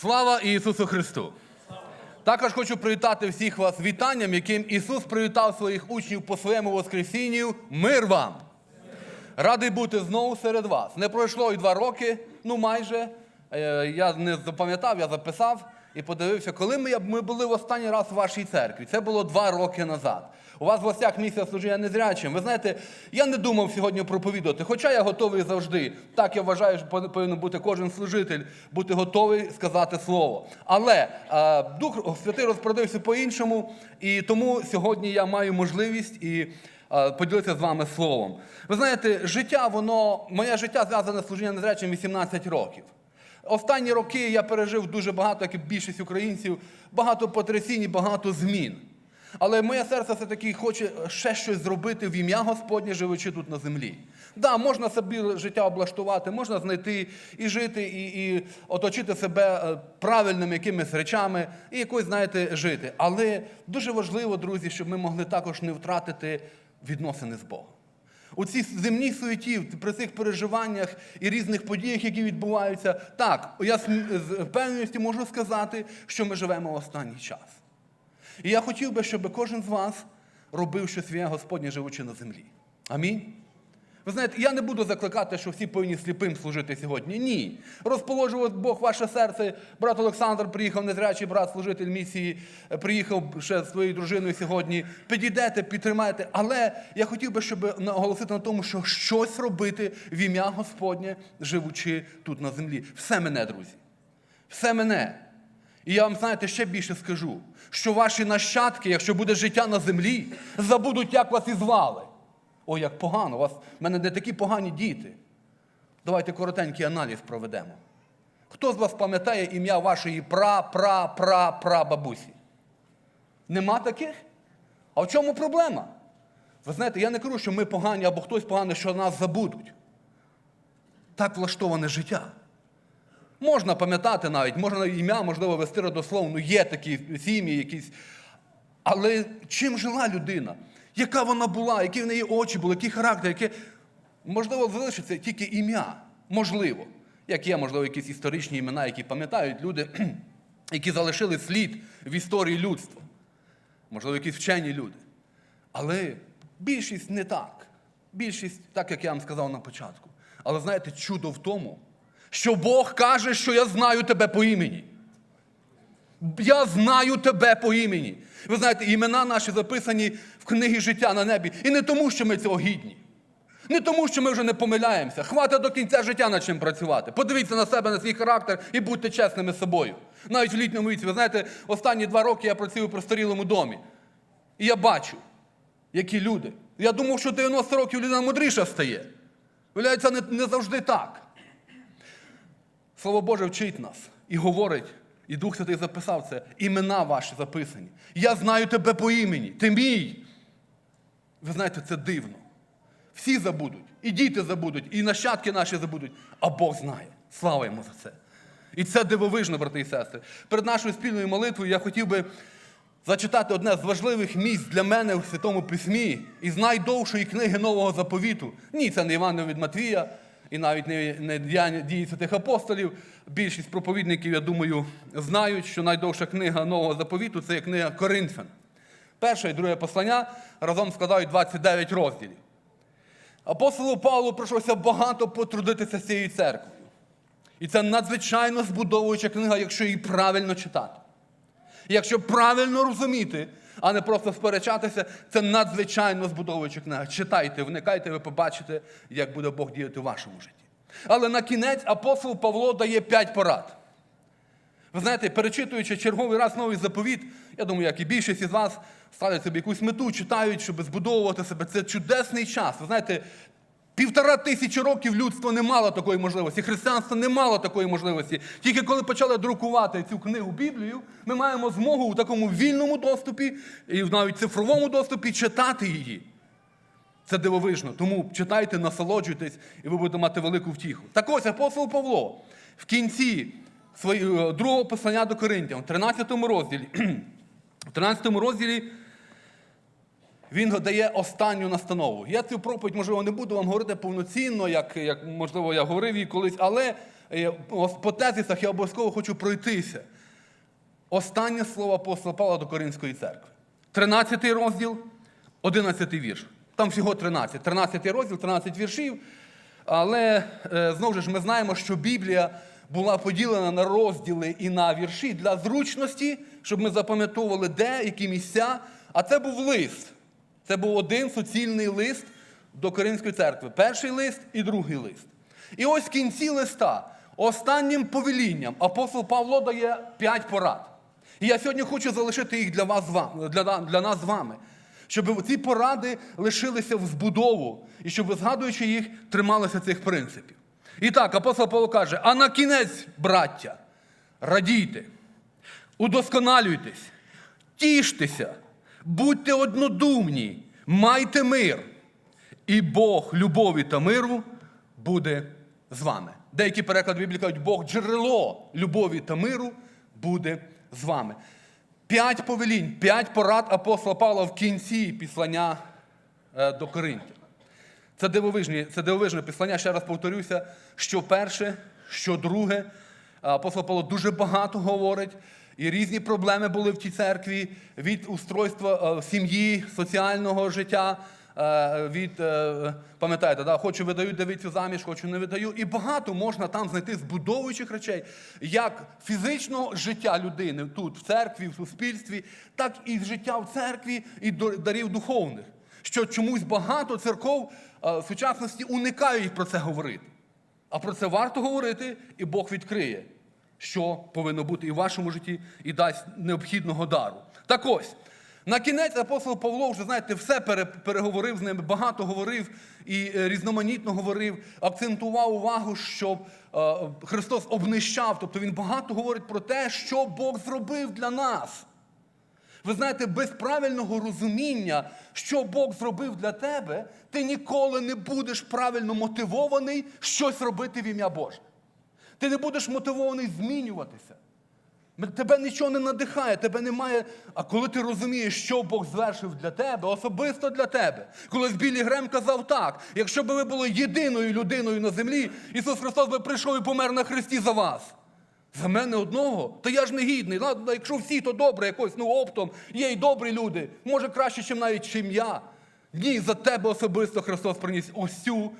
Слава Ісусу Христу! Також хочу привітати всіх вас вітанням, яким Ісус привітав своїх учнів по своєму Воскресінню. Мир вам! Радий бути знову серед вас. Не пройшло і два роки, ну майже. Е, Я не запам'ятав, я записав і подивився, коли ми, ми були в останній раз у вашій церкві. Це було два роки назад. У вас в гостях місія служіння незрячим. Ви знаєте, я не думав сьогодні проповідувати, хоча я готовий завжди. Так я вважаю, що повинен бути кожен служитель, бути готовий сказати слово. Але е, Дух Святий розпорядився по-іншому, і тому сьогодні я маю можливість і е, поділитися з вами словом. Ви знаєте, життя, воно, моє життя зв'язане з служінням незрячим 18 років. Останні роки я пережив дуже багато, як і більшість українців, багато потрясінь, і багато змін. Але моє серце все-таки хоче ще щось зробити в ім'я Господнє, живучи тут на землі. Да, можна собі життя облаштувати, можна знайти і жити, і, і оточити себе е, правильними якимись речами, і якось, знаєте, жити. Але дуже важливо, друзі, щоб ми могли також не втратити відносини з Богом. У цій земній суеті, при цих переживаннях і різних подіях, які відбуваються, так, я з впевненістю можу сказати, що ми живемо в останній час. І я хотів би, щоб кожен з вас робив щось своє Господнє живучи на землі. Амінь. Ви знаєте, я не буду закликати, що всі повинні сліпим служити сьогодні. Ні. Розположував Бог ваше серце. Брат Олександр приїхав, незрячий брат, служитель місії, е, приїхав ще з своєю дружиною сьогодні. Підійдете, підтримайте. Але я хотів би, щоб наголосити на тому, що щось робити в ім'я Господнє, живучи тут на землі. Все мене, друзі. Все мене. І я вам, знаєте, ще більше скажу, що ваші нащадки, якщо буде життя на землі, забудуть, як вас і звали. Ой, як погано, у вас в мене не такі погані діти. Давайте коротенький аналіз проведемо. Хто з вас пам'ятає ім'я вашої пра-пра-пра-пра-бабусі? Нема таких? А в чому проблема? Ви знаєте, я не кажу, що ми погані або хтось поганий, що нас забудуть. Так влаштоване життя. Можна пам'ятати навіть, можна ім'я, можливо, вести родословно, є такі сім'ї якісь. Але чим жила людина? Яка вона була, які в неї очі були, який характер, яке. Можливо, залишиться тільки ім'я. Можливо. Як є, можливо, якісь історичні імена, які пам'ятають люди, які залишили слід в історії людства. Можливо, якісь вчені люди. Але більшість не так. Більшість, так як я вам сказав на початку. Але знаєте, чудо в тому, що Бог каже, що я знаю тебе по імені. Я знаю тебе по імені. Ви знаєте, імена наші записані в книгі життя на небі. І не тому, що ми цього гідні. Не тому, що ми вже не помиляємося. Хватить до кінця життя над чим працювати. Подивіться на себе, на свій характер і будьте чесними з собою. Навіть в літньому віці. Ви знаєте, останні два роки я працюю у простарілому домі. І я бачу, які люди. Я думав, що 90 років людина мудріша стає. Виявляється, не, не завжди так. Слово Боже вчить нас і говорить, і Дух Святий записав це, імена ваші записані. Я знаю тебе по імені, ти мій. Ви знаєте, це дивно. Всі забудуть, і діти забудуть, і нащадки наші забудуть, а Бог знає. Слава йому за це. І це дивовижно, брати і сестри. Перед нашою спільною молитвою я хотів би зачитати одне з важливих місць для мене у Святому Письмі із найдовшої книги Нового заповіту. Ні, це не Івана від Матвія, і навіть не, дії святих апостолів. Більшість проповідників, я думаю, знають, що найдовша книга Нового заповіту це є книга Коринфян. Перше і друге послання разом складають 29 розділів. Апостолу Павлу прийшлося багато потрудитися з цією церквою. І це надзвичайно збудовуюча книга, якщо її правильно читати. Якщо правильно розуміти, а не просто сперечатися, це надзвичайно збудовуюча книга. Читайте, вникайте, ви побачите, як буде Бог діяти в вашому житті. Але на кінець апостол Павло дає п'ять порад. Ви знаєте, перечитуючи черговий раз новий заповіт, я думаю, як і більшість із вас ставлять собі якусь мету, читають, щоб збудовувати себе. Це чудесний час. Ви знаєте, півтора тисячі років людство не мало такої можливості, християнство не мало такої можливості. Тільки коли почали друкувати цю книгу Біблію, ми маємо змогу у такому вільному доступі і навіть цифровому доступі читати її. Це дивовижно. Тому читайте, насолоджуйтесь, і ви будете мати велику втіху. Так ось апостол Павло в кінці свого другого послання до Коринтян, в 13 розділі, в 13 розділі він дає останню настанову. Я цю проповідь, можливо, не буду вам говорити повноцінно, як, як можливо, я говорив її колись, але е, по тезисах я обов'язково хочу пройтися. Останнє слово апостола Павла до Коринської церкви. 13 розділ, 11 вірш. Там всього 13. 13 розділ, 13 віршів. Але е, знову ж ми знаємо, що Біблія була поділена на розділи і на вірші для зручності, щоб ми запам'ятовували, де, які місця. А це був лист. Це був один суцільний лист до Коринської церкви. Перший лист і другий лист. І ось в кінці листа, останнім повелінням, апостол Павло дає п'ять порад. І я сьогодні хочу залишити їх для, вас, для, для нас з вами, щоб ці поради лишилися в збудову, і щоб згадуючи їх, трималися цих принципів. І так, апостол Павло каже: а на кінець, браття, радійте, удосконалюйтесь, тіштеся, будьте однодумні, майте мир, і Бог любові та миру буде з вами. Деякі переклади Біблії кажуть, Бог джерело любові та миру буде з вами. П'ять повелінь, п'ять порад апостола Павла в кінці післання е, до Коринтів. Це дивовижне, це дивовижне післання. Ще раз повторюся, що перше, що друге. Апостол Павло дуже багато говорить, і різні проблеми були в тій церкві від устройства е, сім'ї, соціального життя. Е, Від, е, пам'ятаєте, да, хочу видаю дивіться заміж, хочу не видаю. І багато можна там знайти збудовуючих речей, як фізичного життя людини тут, в церкві, в суспільстві, так і життя в церкві і дарів духовних що чомусь багато церков е, в сучасності уникають про це говорити. А про це варто говорити, і Бог відкриє, що повинно бути і в вашому житті, і дасть необхідного дару. Так ось, на кінець апостол Павло вже, знаєте, все переговорив з ними, багато говорив і е, різноманітно говорив, акцентував увагу, щоб е, Христос обнищав. Тобто він багато говорить про те, що Бог зробив для нас. Ви знаєте, без правильного розуміння, що Бог зробив для тебе, ти ніколи не будеш правильно мотивований щось робити в ім'я Боже. Ти не будеш мотивований змінюватися. Тебе нічого не надихає, тебе немає. А коли ти розумієш, що Бог звершив для тебе, особисто для тебе. Колись Білі Грем казав так: якщо б ви були єдиною людиною на землі, Ісус Христос би прийшов і помер на Христі за вас. За мене одного? Та я ж не гідний. Якщо всі, то добре, якось, ну оптом, є й добрі люди. Може краще, чим навіть чим я. Ні, за тебе особисто Христос приніс ось цю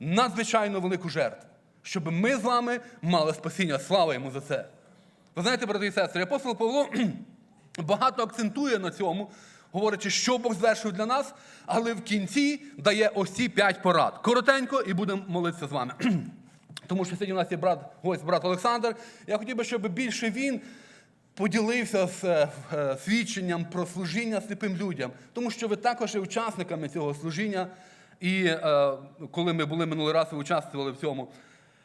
надзвичайно велику жертву, щоб ми з вами мали спасіння. Слава йому за це. Ви знаєте, брати і сестри, апостол Павло багато акцентує на цьому, говорячи, що Бог звершив для нас, але в кінці дає ось ці п'ять порад. Коротенько і будемо молитися з вами. Тому що сьогодні у нас є брат, гость, брат Олександр. Я хотів би, щоб більше він поділився з е, е, свідченням про служіння сліпим людям, тому що ви також є учасниками цього служіння. І е, коли ми були минулий раз, ви участвували в цьому.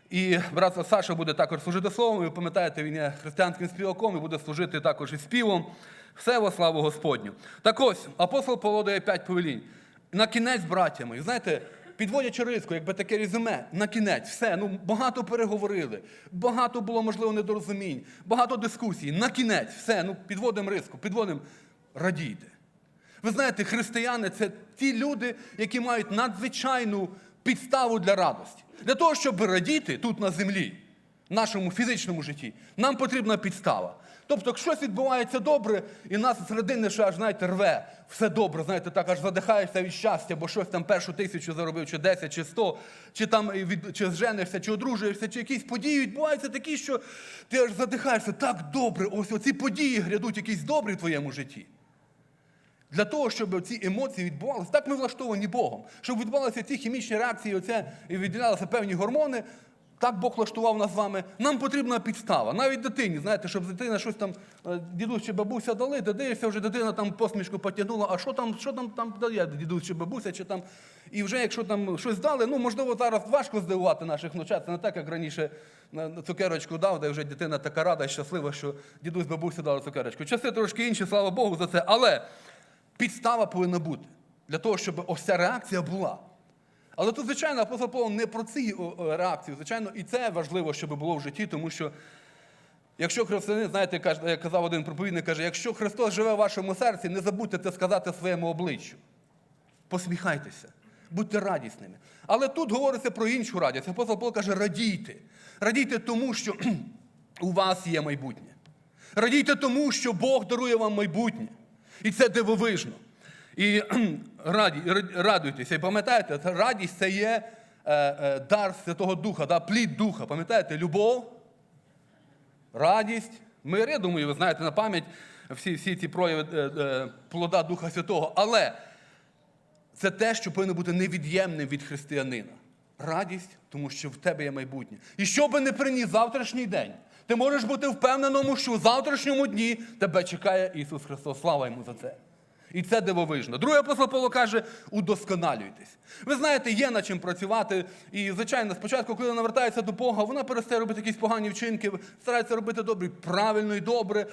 І брат Саша буде також служити словом. Ви пам'ятаєте, він є християнським співаком і буде служити також і співом. Все во славу Господню. Так ось, апостол Павло дає п'ять повелінь. На кінець, браття мої, знаєте, підводячи риску, якби таке резюме, на кінець, все, ну багато переговорили, багато було, можливо, недорозумінь, багато дискусій. На кінець, все, ну підводимо риску, підводимо, радійте. Ви знаєте, християни це ті люди, які мають надзвичайну підставу для радості. Для того, щоб радіти тут на землі, в нашому фізичному житті, нам потрібна підстава. Тобто, якщо щось відбувається добре, і нас середини ще аж знаєте, рве, все добре, знаєте, так аж задихаєшся від щастя, бо щось там першу тисячу заробив, чи 10, чи 100, чи там від, чи зженишся, чи одружуєшся, чи якісь події відбуваються такі, що ти аж задихаєшся так добре. Ось оці події грядуть якісь добрі в твоєму житті. Для того, щоб ці емоції відбувалися, так ми влаштовані Богом, щоб відбувалися ці хімічні реакції, оце, і відділялися певні гормони. Так Бог влаштував нас з вами. Нам потрібна підстава. Навіть дитині, знаєте, щоб дитина щось там, е, дідусь чи бабуся дали, ти дивишся, вже дитина там посмішку потягнула, а що там, що там, там дає дідусь чи бабуся, чи там. І вже якщо там щось дали, ну можливо, зараз важко здивувати наших внучат. Це не так, як раніше цукерочку дав, де вже дитина така рада і щаслива, що дідусь бабуся дали цукерочку. Часи трошки інші, слава Богу, за це. Але підстава повинна бути для того, щоб ось ця реакція була. Але тут, звичайно, апостол Павло не про ці реакції. Звичайно, і це важливо, щоб було в житті, тому що якщо християнин, знаєте, як казав один проповідник, каже, якщо Христос живе в вашому серці, не забудьте це сказати своєму обличчю. Посміхайтеся. Будьте радісними. Але тут говориться про іншу радість. Апостол Павло каже, радійте. Радійте тому, що у вас є майбутнє. Радійте тому, що Бог дарує вам майбутнє. І це дивовижно. І радуйтеся. І пам'ятаєте, радість це є е, е, дар Святого Духа, да, плід Духа. Пам'ятаєте, любов, радість, мир. Я думаю, ви знаєте на пам'ять всі, всі ці прояви е, плода Духа Святого. Але це те, що повинно бути невід'ємним від християнина. Радість, тому що в тебе є майбутнє. І що би не приніс завтрашній день, ти можеш бути впевненому, що в завтрашньому дні тебе чекає Ісус Христос. Слава йому за це. І це дивовижно. Другий апостол Павло каже: удосконалюйтесь. Ви знаєте, є над чим працювати. І, звичайно, спочатку, коли вона навертається до Бога, вона перестає робити якісь погані вчинки, старається робити добре, правильно і добре.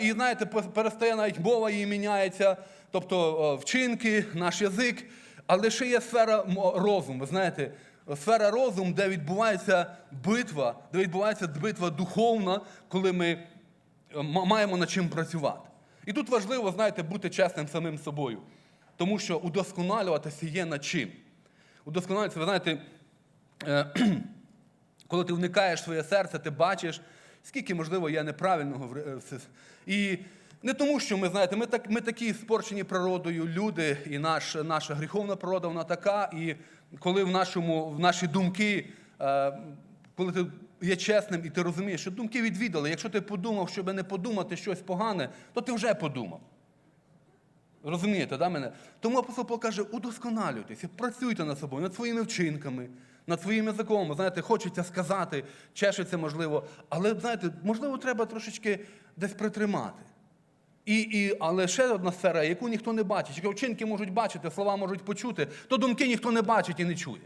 І знаєте, пе- перестає навіть мова її міняється, тобто вчинки, наш язик. Але ще є сфера розуму. Ви знаєте, сфера розуму, де відбувається битва, де відбувається битва духовна, коли ми е, маємо над чим працювати. І тут важливо, знаєте, бути чесним самим собою. Тому що удосконалюватися є над чим. Удосконалюватися, ви знаєте, е, коли ти вникаєш в своє серце, ти бачиш, скільки, можливо, я неправильного в- е, І не тому, що ми знаєте, ми так ми такі спорчені природою люди, і наш, наша гріховна природа вона така. І коли в нашому, в наші думки, е, коли ти є чесним і ти розумієш, що думки відвідали, якщо ти подумав, щоб не подумати щось погане, то ти вже подумав. Розумієте, да, мене? Тому апостол Павло каже, удосконалюйтеся, працюйте над собою, над своїми вчинками, над своїм язиком. Знаєте, хочеться сказати, чешеться, можливо, але знаєте, можливо, треба трошечки десь притримати. І, і, але ще одна сфера, яку ніхто не бачить, яку вчинки можуть бачити, слова можуть почути, то думки ніхто не бачить і не чує.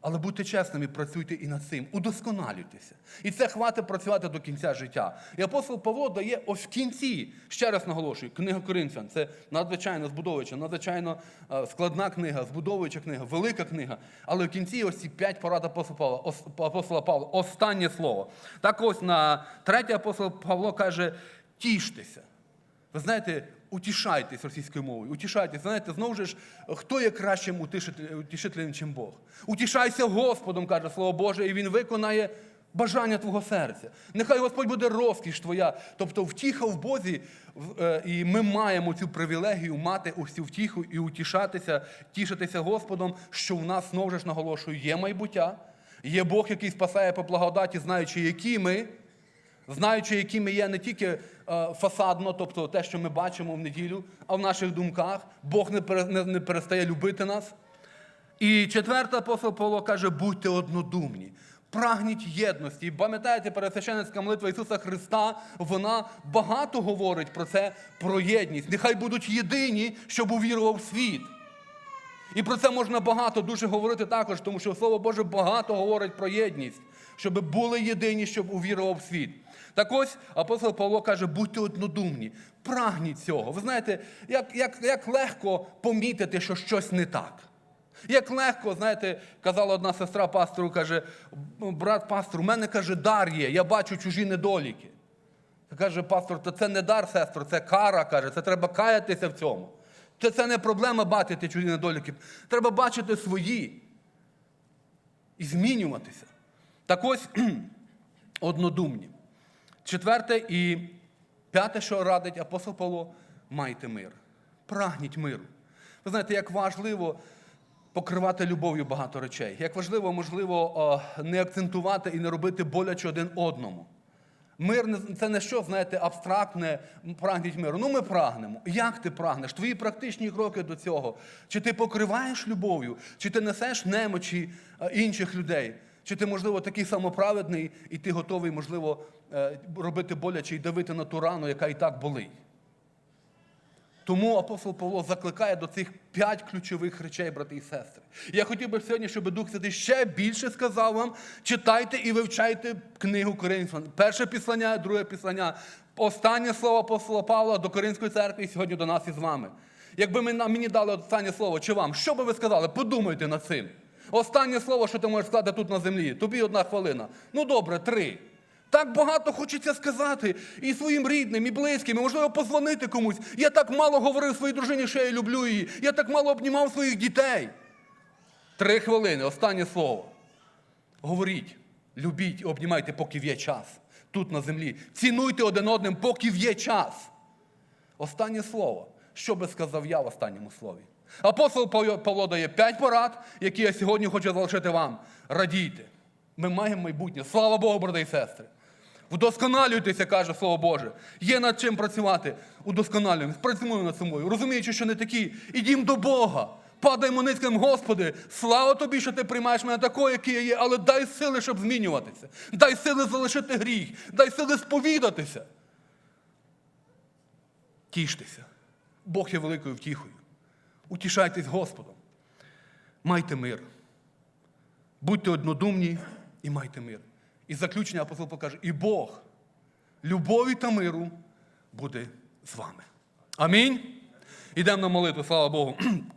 Але будьте чесними, працюйте і над цим, удосконалюйтеся. І це хватить працювати до кінця життя. І апостол Павло дає ось в кінці, ще раз наголошую, книга Коринфян це надзвичайно збудовуюча, надзвичайно е, складна книга, збудовуюча книга, велика книга. Але в кінці ось ці п'ять порад апостола Павла, апостола Павла останнє слово. Так ось на третє апостол Павло каже: тіштеся. Ви знаєте, утішайтесь російською мовою, утішайтесь. Знаєте, знову ж, хто є кращим утішителем, чим Бог? Утішайся Господом, каже Слово Боже, і Він виконає бажання твого серця. Нехай Господь буде розкіш твоя. Тобто втіха в Бозі, е, і ми маємо цю привілегію мати цю втіху і утішатися, тішитися Господом, що в нас знову ж наголошую, є майбуття, є Бог, який спасає по благодаті, знаючи, які ми знаючи, які ми є не тільки е, фасадно, тобто те, що ми бачимо в неділю, а в наших думках. Бог не, перестає любити нас. І четвертий апостол Павло каже: будьте однодумні. Прагніть єдності. І пам'ятаєте, пересвященницька молитва Ісуса Христа, вона багато говорить про це, про єдність. Нехай будуть єдині, щоб увірував світ. І про це можна багато дуже говорити також, тому що Слово Боже багато говорить про єдність, щоб були єдині, щоб увірував світ. Так ось апостол Павло каже, будьте однодумні, прагніть цього. Ви знаєте, як, як, як легко помітити, що щось не так. Як легко, знаєте, казала одна сестра пастору, каже, брат пастор, у мене каже, дар є, я бачу чужі недоліки. Каже пастор, то це не дар, сестро, це кара, каже, це треба каятися в цьому. Це, це не проблема бачити чужі недоліки. Треба бачити свої і змінюватися. Так ось однодумні. Четверте і п'яте, що радить апостол Павло, майте мир. Прагніть миру. Ви знаєте, як важливо покривати любов'ю багато речей. Як важливо, можливо, е, не акцентувати і не робити боляче один одному. Мир це не що, знаєте, абстрактне прагніть миру. Ну, ми прагнемо. Як ти прагнеш? Твої практичні кроки до цього. Чи ти покриваєш любов'ю, чи ти несеш немочі е, інших людей? Чи ти, можливо, такий самоправедний, і ти готовий, можливо, е, робити боляче і давити на ту рану, яка і так болить? Тому апостол Павло закликає до цих п'ять ключових речей, брати і сестри. Я хотів би сьогодні, щоб Дух Святий ще більше сказав вам: читайте і вивчайте книгу Коринфян. Перше післання, друге післання. Останнє слово апостола Павла до Коринської церкви і сьогодні до нас із вами. Якби мені дали останнє слово чи вам, що би ви сказали? Подумайте над цим. Останнє слово, що ти можеш сказати тут на землі. Тобі одна хвилина. Ну добре, три. Так багато хочеться сказати і своїм рідним, і близьким, і можливо позвонити комусь. Я так мало говорив своїй дружині, що я люблю її. Я так мало обнімав своїх дітей. Три хвилини, останнє слово. Говоріть, любіть і обнімайте, поки є час. Тут на землі. Цінуйте один одним, поки є час. Останнє слово. Що би сказав я в останньому слові? Апостол Павло дає п'ять порад, які я сьогодні хочу залишити вам. Радійте. Ми маємо майбутнє. Слава Богу, брати і сестри. Вдосконалюйтеся, каже Слово Боже. Є над чим працювати. Удосконалюємось, працюємо над собою. Розуміючи, що не такі, ідім до Бога. Падаємо низьким, Господи, слава тобі, що ти приймаєш мене такою, який я є, але дай сили, щоб змінюватися. Дай сили залишити гріх, дай сили сповідатися. Тіштеся. Бог є великою втіхою. Утішайтесь Господом. Майте мир. Будьте однодумні і майте мир. І заключення апостол покаже, і Бог любові та миру буде з вами. Амінь. Ідемо на молитву, слава Богу.